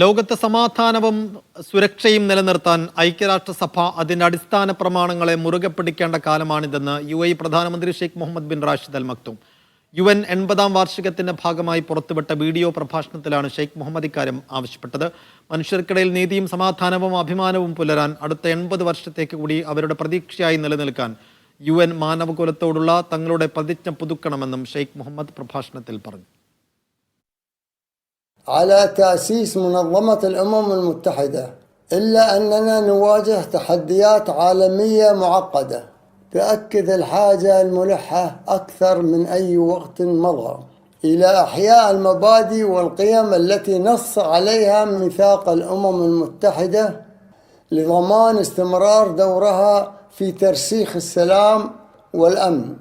ലോകത്ത് സമാധാനവും സുരക്ഷയും നിലനിർത്താൻ ഐക്യരാഷ്ട്രസഭ അതിന്റെ അടിസ്ഥാന പ്രമാണങ്ങളെ മുറുകെ പിടിക്കേണ്ട കാലമാണിതെന്ന് യു എ പ്രധാനമന്ത്രി Sheikh Mohammed bin Rashid Al Maktoum. U N എൺപതാം വാർഷികത്തിന്റെ ഭാഗമായി പുറത്തുവിട്ട വീഡിയോ പ്രഭാഷണത്തിലാണ് ഷെയ്ഖ് മുഹമ്മദ് ഇക്കാര്യം ആവശ്യപ്പെട്ടത്. മനുഷ്യർക്കിടയിൽ നീതിയും സമാധാനവും അഭിമാനവും പുലരാൻ അടുത്ത എൺപത് വർഷത്തേക്ക് കൂടി അവരുടെ പ്രതീക്ഷയായി നിലനിൽക്കാൻ യു എൻ മാനവകുലത്തോടുള്ള തങ്ങളുടെ പ്രതിജ്ഞ പുതുക്കണമെന്നും ഷെയ്ഖ് മുഹമ്മദ് പ്രഭാഷണത്തിൽ പറഞ്ഞു. على تأسيس منظمة الأمم المتحدة إلا أننا نواجه تحديات عالمية معقدة تأكد الحاجة الملحة أكثر من أي وقت مضى. إلى إحياء المبادئ والقيم التي نص عليها ميثاق الأمم المتحدة لضمان استمرار دورها في ترسيخ السلام والأمن.